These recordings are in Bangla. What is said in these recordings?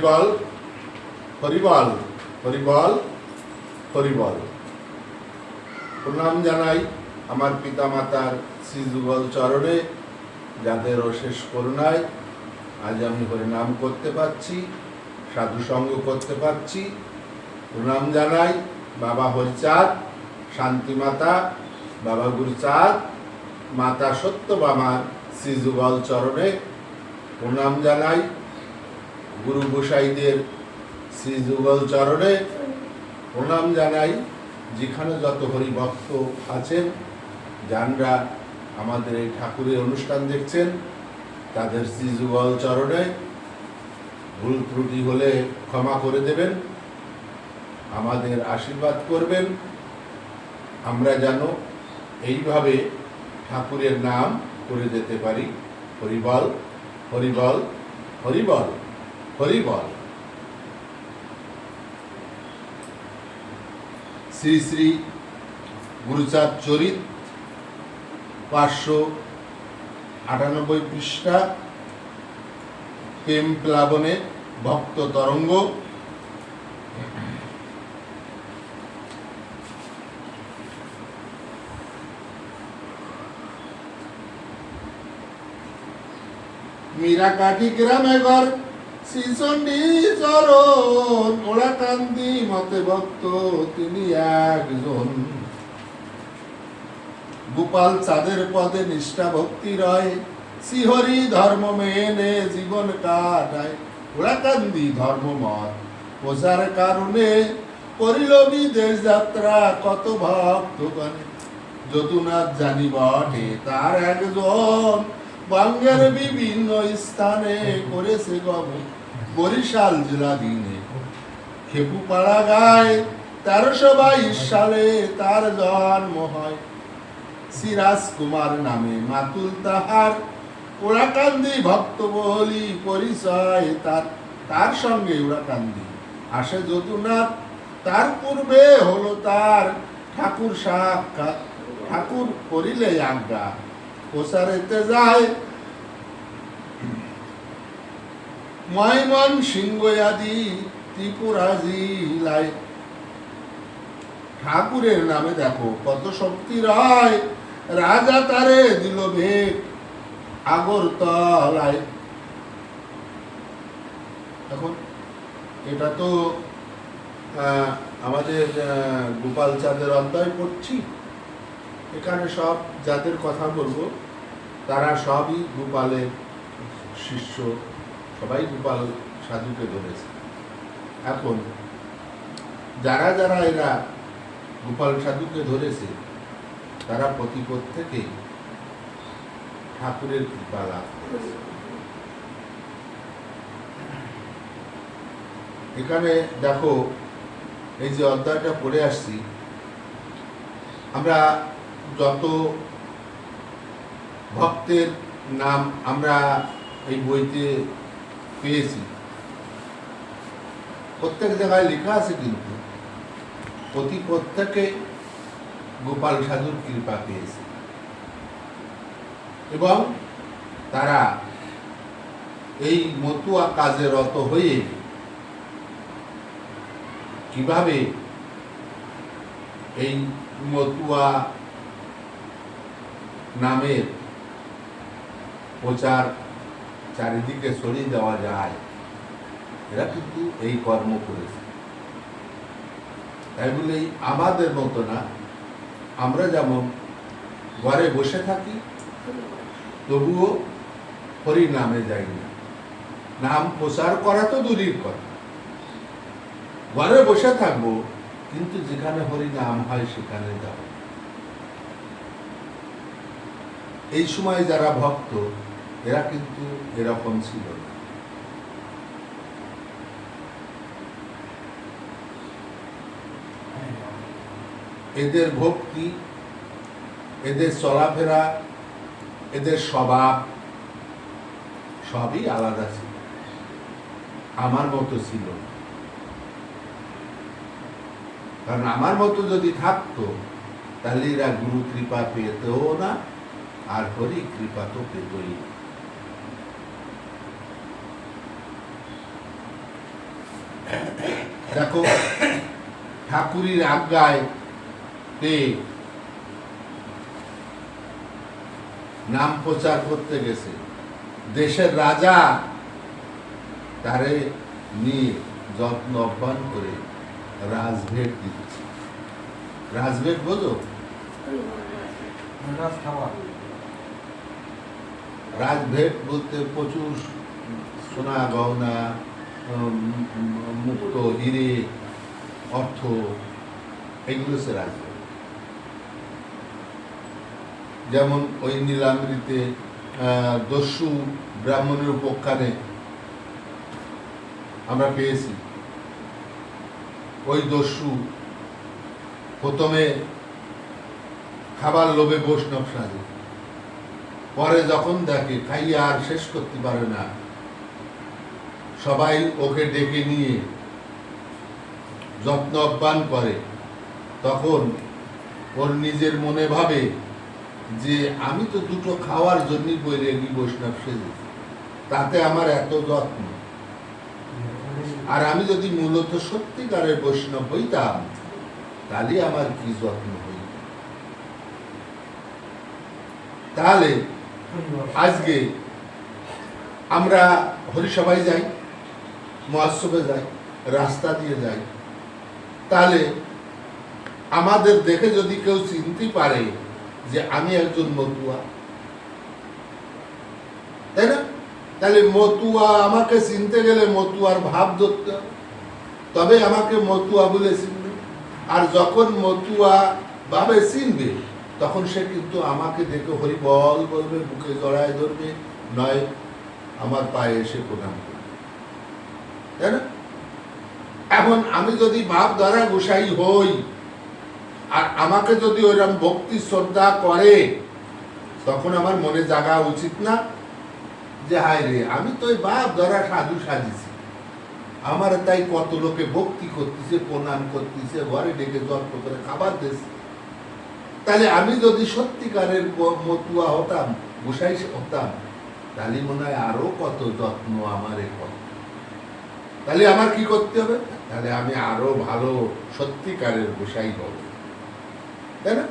হরিবল হরিবল হরিবল হরিবল প্রণাম জানাই আমার পিতা মাতার শ্রী যুগল চরণে, যাদের অশেষ করুণায় আজ আমি হরিনাম করতে পারছি, সাধু সঙ্গ করতে পারছি। প্রণাম জানাই বাবা হরিচাঁদ, শান্তিমাতা বাবা গুরুচাঁদ, মাতা সত্যবামার শ্রী যুগল চরণে। প্রণাম জানাই গুরু গোসাইদের শ্রী যুগল চরণে প্রণাম জানাই। যেখানে যত হরিভক্ত আছেন, যানরা আমাদের এই ঠাকুরের অনুষ্ঠান দেখছেন, তাদের শ্রী যুগল চরণে ভুল ত্রুটি হলে ক্ষমা করে দেবেন, আমাদের আশীর্বাদ করবেন। আমরা যেন এইভাবে ঠাকুরের নাম করে যেতে পারি। হরিবল হরিবল হরিবল। হরিবল। শ্রী শ্রী গুরুচার চরিত, পাঁচশো আটানব্বই পৃষ্ঠা প্রেম প্লাবনে ভক্ত তরঙ্গ। মীরাকাঠি গ্রামে ঘর চরণ মতে ভক্ত, তিনি একজন। গোপাল চাঁদের পদে নিষ্ঠা ভক্তি রয়, শ্রীহরি ধর্ম মেনে জীবন কাটায়। প্রচার কারণে করিল বিদেশ যাত্রা, কত ভক্ত গণে যদুনাথ জানি বটে তার একজন বঙ্গের বিভিন্ন স্থানে করেছে গম বরিশাল জেলা দিনে। খেপুপাড়া গায় তেরোশো বাইশ সালে তার জন্ম হয়। সিরাজ কুমার নামে মাতুল তাহার। ওরাকান্দি ভক্ত বলি পরিচয় তার। তার সঙ্গে ওরাকান্দি আসে যদুনাথ। তার পূর্বে হলো তার ঠাকুর সাক্ষাৎ। ঠাকুর করিলে আজ্ঞা। প্রসারেতে যায়। ময়মন সিংহ আদি ত্রিপুরা জিলায়। ঠাকুরের নামে দেখো, কত শক্তি রয়। রাজা তারে দিল ভেট আগরতলায়। এখন এটা তো আমাদের গোপাল চাঁদের অধ্যায় পড়ছি। এখানে সব যাদের কথা বলব। তারা সবই গোপালের শিষ্য। সবাই গোপাল সাধুকে ধরেছে। এখন যারা যারা এরা গোপাল সাধুকে ধরেছে, তারা প্রতি প্রত্যেকেই ঠাকুরের কৃপা লাভ করেছে। এখানে দেখো, এই যে অধ্যায়টা পড়ে আসছি। আমরা যত ভক্তের নাম আমরা এই বইতে পেয়েছি, প্রত্যেক জায়গায় লেখা আছে কিন্তু। প্রতি প্রত্যেকে গোপাল সাধুর কৃপা পেয়েছে। এবং তারা এই মতুয়া কাজে রত হয়ে কীভাবে এই মতুয়া নামের প্রচার চারিদিকে ছড়িয়ে দেওয়া যায়। এরা কিন্তু এই কর্ম করেছে। তাই বলে আমাদের মতো না, আমরা যেমন ঘরে বসে থাকি, তবুও হরি নামে যাই না। নাম প্রচার করা তো দূরের কথা। ঘরে বসে থাকব, কিন্তু যেখানে হরি নাম হয়, সেখানে যাব। এই সময় যারা ভক্ত, এরা কিন্তু এরকম ছিল না। এদের ভক্তি, এদের চলাফেরা, এদের স্বভাব সবই আলাদা ছিল। আমার মতো ছিল কারণ আমার মতো যদি থাকতো, তাহলে এরা গুরু কৃপা পেতেও না আর হরি কৃপা তো পেতই দেখো ঠাকুরের আজ্ঞায় পেয়ে নাম প্রচার করতে গেছে। দেশের রাজা তারে নিয়ে যত্ন অব্যান করে রাজভেট দিচ্ছে। রাজভেট বোঝো? রাজ খাওয়া রাজভেট বলতে প্রচুর সোনা গহনা মুক্ত হিরে অর্থ এগুলো সে রাজভেট যেমন ওই নীলাম্বরীতে আহ, দস্যু ব্রাহ্মণের উপখ্যানে আমরা পেয়েছি। ওই দস্যু প্রথমে খাবার লোভে বৈষ্ণব সাজে। পরে যখন দেখে, খাইয়া আর শেষ করতে পারে না। সবাই ওকে ডেকে নিয়ে যত্ন অব্যান করে। তখন ওর নিজের মনে ভাবে যে, আমি তো দুটো খাওয়ার জন্যই বই রেগি বৈষ্ণব সেজে। তাতে আমার এত যত্ন। আর আমি যদি মূলত সত্যিকারের বৈষ্ণব হইতাম, তাহলে আমার কি যত্ন হইত? তাহলে আজকে আমরা হরিসভায় যাই মহোৎসবে যাই, রাস্তা দিয়ে যাই, তাহলে আমাদের দেখে যদি কেউ চিনতে পারে যে আমি একজন মতুয়া, তাই না? তাহলে মতুয়া আমাকে চিনতে গেলে মতুয়ার ভাব ধরতে হবে। তবে আমাকে মতুয়া বলে চিনবে। আর যখন মতুয়া ভাবে চিনবে তখন সে কিন্তু আমাকে দেখে হরি বল বলবে, বুকে জড়ায় ধরবে, নয় আমার পায়ে এসে প্রণাম করবে। তাই না এখন আমি যদি ভাব দ্বারা গোসাই হই, আর আমাকে যদি ওইরকম ভক্তি শ্রদ্ধা করে, তখন আমার মনে জাগা উচিত না যে, হায় রে, আমি তো ওই বাপ ধরা সাধু সাজিছি। আমার তাই কত লোকে ভক্তি করতেছে, প্রণাম করতেছে, ঘরে ডেকে যত্ন করে খাবার দিচ্ছে। তাহলে আমি যদি সত্যিকারের মতুয়া হতাম, গোসাই হতাম, তাহলে মনে হয় আরও কত যত্ন আমার কত তাহলে আমার কি করতে হবে? তাহলে আমি আরও ভালো সত্যিকারের গোসাই হব। তাই না?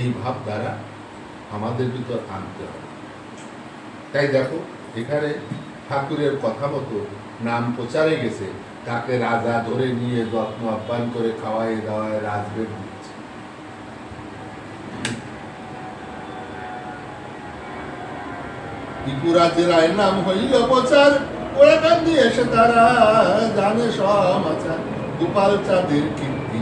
এই ভাব দ্বারা আমাদের ভিতর আনতে হবে। তাই দেখো, এখানে ঠাকুরের কথা মতো নাম প্রচারে গেছে, তাকে রাজা ধরে নিয়ে যত্ন আহ্বান করে খাওয়াই দাওয়ায় রাজবেদ দিচ্ছে ত্রিপুরা জেলায় নাম হইল প্রচার। এসে তারা জানে সমাচার। গোপাল চাঁদের কীর্তি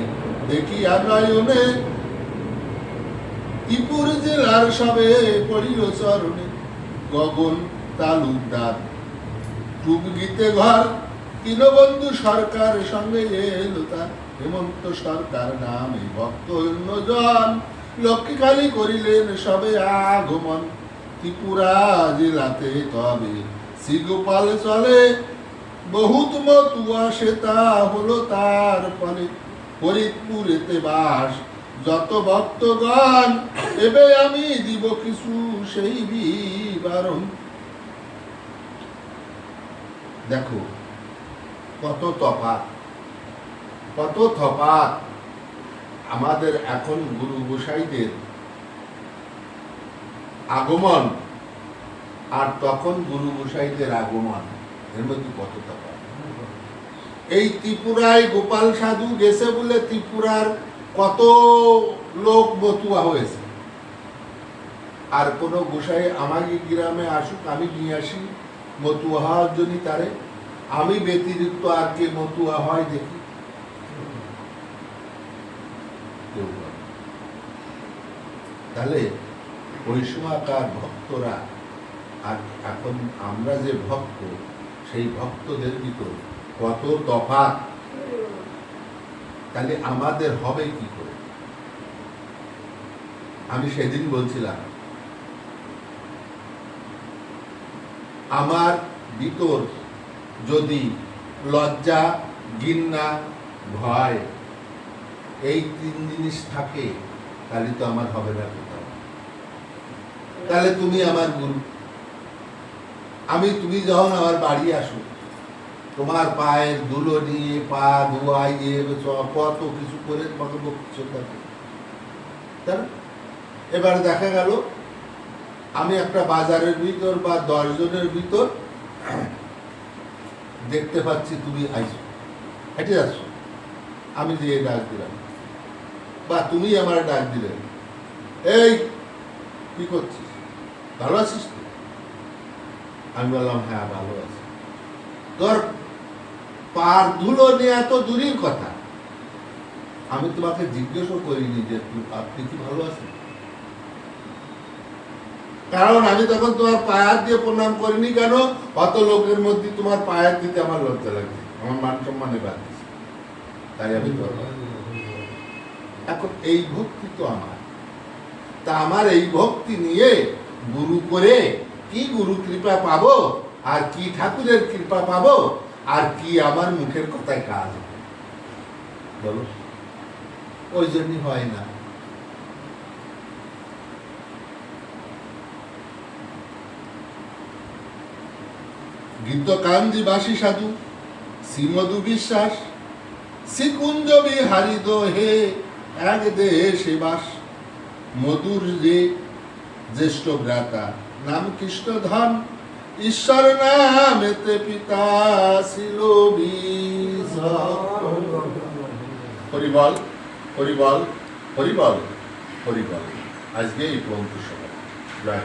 ত্রিপুর জেলার সবে পড়িল চরণে গগন তালুকদার। গীতে ঘর, দীনবন্ধু সরকার সঙ্গে এলো তার। হেমন্ত সরকার নামে ভক্ত অন্যজন। লক্ষ্মীকালী করিলেন সবে আগমন। ত্রিপুরা জেলাতে তবে। শ্রীগোপাল চলে, বহুত মতুয়া হলো তার ফলে। বাস, যত ভক্তগণ, এবে আমি দিব কিছু সেই বিবরণ। দেখো, কত তফাৎ কত তফাৎ। আমাদের এখন গুরু গোসাইদের আগমন। আর তখন গুরু গোসাইদের আগমন। এর মধ্যে কত এই ত্রিপুরায় গোপাল সাধু গেছে বলে ত্রিপুরার কত লোক মতুয়া হয়েছে। আর কোনো গোসাই আমাকে গ্রামে আসুক, আমি নিয়ে আসি মতুয়া হওয়ার জন্য তারে। আমি ব্যতিরিক্ত আর কে মতুয়া হয় দেখি। তাহলে ওই সময়কার ভক্তরা আর এখন আমরা যে ভক্ত, সেই ভক্তদের ভিতর কত তফাৎ? তাহলে আমাদের হবে কি করে? আমি সেদিন বলছিলাম, আমার ভিতর যদি লজ্জা, ঘৃণা ভয়, এই তিন জিনিস থাকে, তাহলে তো আমার হবে না তাহলে তুমি আমার গুরু। আমি, তুমি যখন আমার বাড়ি আসো, তোমার পায়ের ধুলো নিয়ে, পা ধোয়াইয়ে, চ- কত কিছু করে তোমাকে বকছে থাকে না? দেখা গেল, আমি একটা বাজারের ভিতর বা দশজনের ভিতর দেখতে পাচ্ছি তুমি আইছো। হেঁটে যাচ্ছ। আমি যে ডাক দিলাম। বা তুমি আমার ডাক দিলে। এই, কি করছিস? ভালো আছিস? তো? আমি বললাম হ্যাঁ ভালো আছি। তোর পার ধুলো নেওয়া তো দূরের কথা। আমি তোমাকে জিজ্ঞেসও করিনি যে আপনি কি ভালো আছেন কারণ আমি তখন তোমার পায়ার দিয়ে প্রণাম করিনি কেন? অত লোকের মধ্যে তোমার পায়ার দিতে আমার লজ্জা লাগছে। আমার মান সম্মানে বাদ তাই আমি এখন এই ভক্তি তো আমার। তা আমার এই ভক্তি নিয়ে গুরু করে কি গুরু কৃপা পাবো? আর কি ঠাকুরের কৃপা পাবো? আর কি আমার মুখের কথায় কাজ? বলো। ওই জন্যই হয় না। গীত কাঞ্জি বাসী সাধু, শ্রীমধু বিশ্বাস শ্রীকুঞ্জ বিহারি হে এক দেশে বাস। মধুর যে জ্যেষ্ঠ ভ্রাতা, নাম কৃষ্ণ ধন। ঈশ্বর নামেতে পিতা ছিল হরিবল হরিবল হরিবল হরিবল। আজকে এই পর্যন্ত সবাই